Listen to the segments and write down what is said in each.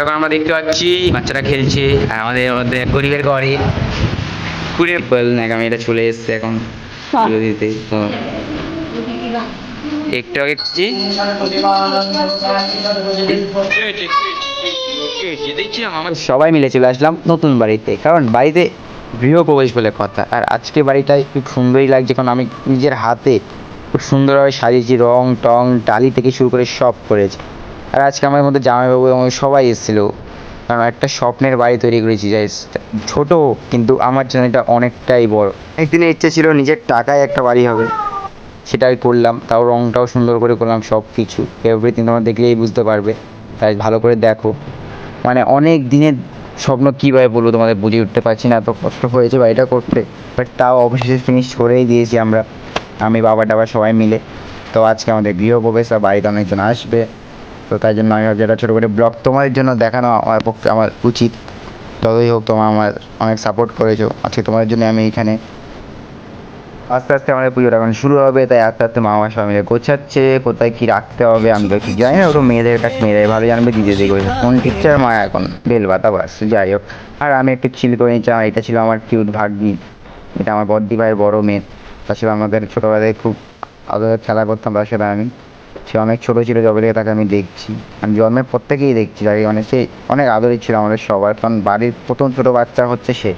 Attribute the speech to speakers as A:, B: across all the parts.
A: এখন আমরা দেখতে পাচ্ছি বাচ্চারা খেলছে আমাদের মধ্যে গরিবের ঘরে। কুড়ে বল ন্যাকামিটা চলে এসছে এখন পুজো দিতে তো। একটু আগে কি? সবাই মিলে চলে আসলাম নতুন বাড়িতে কারণ বাড়িতে গৃহপ্রবেশ বলে কথা আর আজকে বাড়িটাই খুব সুন্দরই লাগছে কারণ আমি নিজের হাতে খুব সুন্দরভাবে সাজিয়েছি রং টং ডালি থেকে শুরু করে সব করেছি। আর আজকে আমার মধ্যে জামাইবাবু এবং সবাই এসেছিল। কারণ একটা স্বপ্নের বাড়ি তৈরি করেছি যাই ছোট কিন্তু আমার জন্য এটা অনেকটাই বড়। একদিনের ইচ্ছে ছিল নিজের টাকায় একটা বাড়ি হবে। সেটাই করলাম তাও রংটাও সুন্দর করে করলাম সব কিছু এভরিথিং তোমরা দেখলেই বুঝতে পারবে। তাই ভালো করে দেখো। মানে অনেক দিনের স্বপ্ন কীভাবে বলব তোমাদের বুঝে উঠতে পারছি না এত কষ্ট হয়েছে বাড়িটা করতে। বাট তাও অবশেষে ফিনিশ করেই দিয়েছি আমরা। আমি বাবা টাবা সবাই মিলে। তো আজকে আমাদের গৃহপ্রবেশ আর বাড়িতে অনেকজন আসবে। তো তাই জন্য আমি ভাবছি একটা ছোটো করে ব্লগ তোমাদের জন্য দেখানো আমার পক্ষে আমার উচিত। যতই হোক তোমার আমার অনেক সাপোর্ট করেছ। আজকে তোমাদের জন্য আমি এখানে আস্তে আস্তে আমাদের পুজোটা এখন শুরু হবে। তাই আস্তে আস্তে মা আমার সবাই মিলে গোছাচ্ছে, কোথায় কী রাখতে হবে আমি তো ঠিক জানি না। ওটা মেয়েদের কাছে মেয়েরাই ভালো জানবে দিদি দিদি গোছা কোন টিচার মা এখন? বেল বাতা বাস, যাই হোক। আর আমি একটু চিল করে নিচ্ছিলাম এটা ছিল আমার কিউট ভাগ্নি। এটা আমার বদ্দি ভাইয়ের বড় মেয়ে। তার সাথে আমাদের ছোটোবেলায় খুব আদরে খেলা করতাম, তার সাথে আমি সে অনেক ছোটো ছিল যবে থেকে তাকে আমি দেখছি। আমি জন্মের পর থেকেই দেখছি তাকে। মানে সে অনেক আদরই ছিল আমাদের সবার। কারণ বাড়ির প্রথম ছোটো বাচ্চা হচ্ছে সে।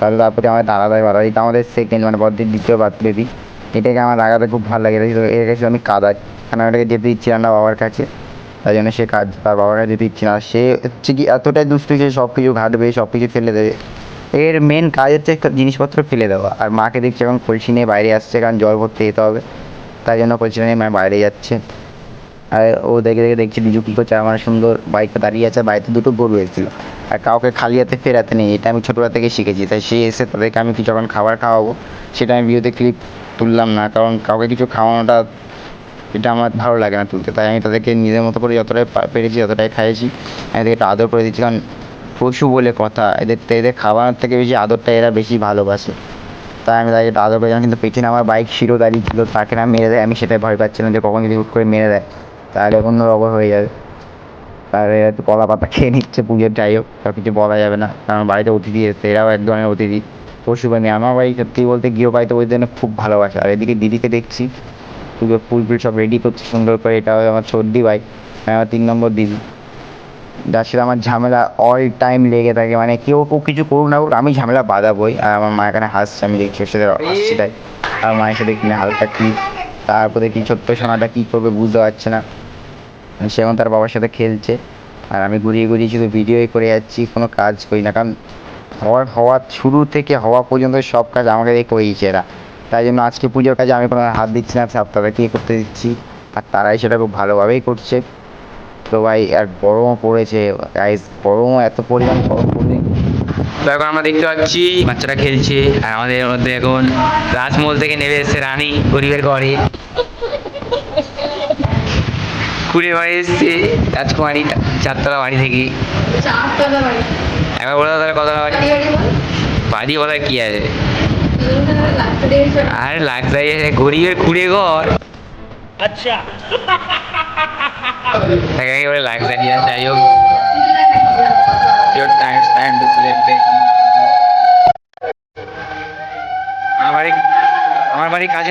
A: তাহলে তারপরে আমার দাদা ভাই বাবা। এটা আমাদের সেকেন্ড মানে বদ্দির দ্বিতীয় বেবি এটাকে আমার লাগাতে খুব ভালো লাগে। এর কাছে আমি কাদাই। কারণ আমি ওটাকে যেতে দিচ্ছিলাম না বাবার কাছে। তাই জন্য সে কাজ তার বাবার কাছে যেতে দিচ্ছি না। সে হচ্ছে কি এতটাই দুষ্টু যে সব কিছু ঘাটবে সব কিছু ফেলে দেবে। এর মেন কাজ হচ্ছে জিনিসপত্র ফেলে দেওয়া। আর মাকে দেখছি এখন কলসি নিয়ে বাইরে আসছে। কারণ জল ভরতে যেতে হবে। তাই জন্য কলসি নিয়ে মা বাইরে যাচ্ছে। আর ও দেখে দেখে দেখছি, নিজু কী করছে? আমার সুন্দর বাইকটা দাঁড়িয়ে আছে বাড়িতে দুটো গরু এসেছিল। আর কাউকে খালি হাতে ফেরাতে নেই। এটা আমি ছোটোবেলা থেকে শিখেছি। তাই সে এসে তাদেরকে আমি যখন খাবার খাওয়াবো। সেটা আমি ভিডিওতে ক্লিপ তুললাম না। কারণ কাউকে কিছু খাওয়ানোটা এটা আমার ভালো লাগে না তুলতে। তাই আমি তাদেরকে নিজের মতো করে যতটাই পেরেছি ততটাই খাইয়েছি, আমি এদেরকে একটু আদর করে দিচ্ছি কারণ পশু বলে কথা, এদের এদের খাওয়ানোর থেকে বেশি আদরটা এরা বেশি ভালোবাসে। তাই আমি একটু আদর করেছিলাম কিন্তু পেছনে আমার বাইক শিরো দাঁড়িয়ে ছিল, তাকে না মেরে দেয়। আমি সেটাই ভয় পাচ্ছিলাম যে কখন যদি হুট করে মেরে দেয়। তাহলে অন্য রকম হয়ে যাবে। তাহলে একটু কলা পাতা খেয়ে নিচ্ছে পুজোর, যাই হোক সব কিছু বলা যাবে না। কারণ বাড়িতে অতিথি এসছে, এরাও এক ধরনের অতিথি। পশু আমার বাড়ি সত্যি বলতে গৃহপালিত ওই জন্য খুব ভালোবাসে। আর এদিকে দিদিকে দেখছি, পুজোর ফুল ফুল সব রেডি করছে, সুন্দর করে। এটা আমার সর্দি ভাই আমার তিন নম্বর দিদি। যার সাথে আমার ঝামেলা অল টাইম লেগে থাকে মানে কেউ কেউ কিছু করুক না করুক, আমি ঝামেলা বাঁধাবই। আর আমার মা এখানে হাসছে আমি দেখছি ওর সাথে হাসছি তাই। আর মায়ের সাথে কিনে হালকা কি তারপরে কি ছোট্ট সোনাটা কী করবে বুঝতে পারছে না। সে এখন তার বাবার সাথে খেলছে। আর আমি ঘুরিয়ে ঘুরিয়ে শুধু ভিডিওই করে যাচ্ছি, কোনো কাজ করি না। কারণ হওয়ার হওয়া শুরু থেকে হওয়া পর্যন্ত সব কাজ আমাকে দিয়ে করিয়েছে এরা। তাই জন্য আজকে পুজোর কাজে আমি কোনো হাত দিচ্ছি না সব তাদেরকে করতে দিচ্ছি। আর তারাই সেটা খুব ভালোভাবেই করছে। তো ভাই, আর গরমও পড়েছে। গরমও এত পরিমাণ গরম পড়ে তো এখন আমরা দেখতে পাচ্ছি, বাচ্চারা খেলছে। আর আমাদের মধ্যে এখন রাজমহল থেকে নেমে এসেছে রানী গরিবের ঘরে। ঘুরে বাড়ি এসছে রাজকুমারী চারতলা বাড়ি থেকে। একবার বলে দাদা কথা হয়
B: বাড়ি
A: বলার কি আছে? আর লাগতে গরিবের কুড়ে ঘর আচ্ছা। একেবারে আছে যাই হোক। আমার বাড়ি আমার বাড়ি কাজে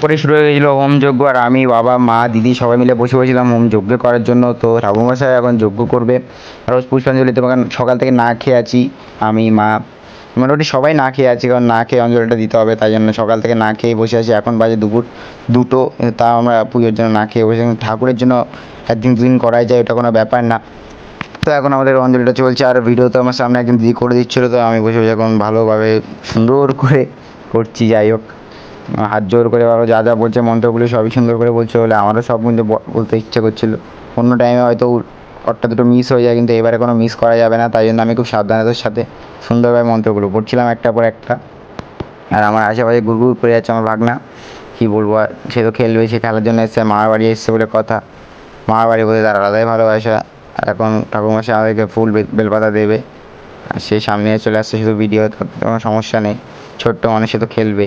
A: পরে শুরু হয়ে গেছিল হোম যজ্ঞ আর আমি, বাবা, মা, দিদি সবাই মিলে বসে বসেছিলাম হোম যজ্ঞ করার জন্য। তো ঠাকুরমশাই এখন যজ্ঞ করবে। রোজ পুষ্পাঞ্জলি দেবো কারণ সকাল থেকে না খেয়ে আছি আমি, মা। মোটামুটি সবাই না খেয়ে আছি, কারণ না খেয়ে অঞ্জলিটা দিতে হবে, তাই জন্য সকাল থেকে না খেয়ে বসে আছি। এখন বাজে দুপুর দুটো, তা আমরা পুজোর জন্য না খেয়ে বসে ঠাকুরের জন্য একদিন দুদিন করাই যায়, ওটা কোনো ব্যাপার না। তো এখন আমাদের অঞ্জলিটা চলছে, আর ভিডিও তো আমার সামনে একজন দিদি করে দিচ্ছিল, তো আমি বসে বসে এখন ভালোভাবে সুন্দর করে করছি, যাই হোক। হাত জোর করে বাবা যা যা বলছে, মন্ত্রগুলো সবই সুন্দর করে বলছে বলে আমারও সব কিন্তু বলতে ইচ্ছে করছিল। অন্য টাইমে হয়তো একটা দুটো মিস হয়ে যায়, কিন্তু এবারে কোনো মিস করা যাবে না, তাই জন্য আমি খুব সাবধানতার সাথে সুন্দরভাবে মন্ত্রগুলো পড়ছিলাম একটা পর একটা। আর আমার আশেপাশে গুড় করে যাচ্ছে আমার ভাগনা। কী বলব, আর সে তো খেলবে, সে খেলার জন্য এসছে, মামার বাড়ি এসছে বলে কথা। মামার বাড়ি বলে তার আলাদাই ভালোবাসা। এখন মাসে আমাদেরকে ফুল বেলপাতা দেবে। আর সে সামনে চলে আসছে শুধু ভিডিও কোনো সমস্যা নেই। ছোট্ট মানুষ সে তো খেলবে।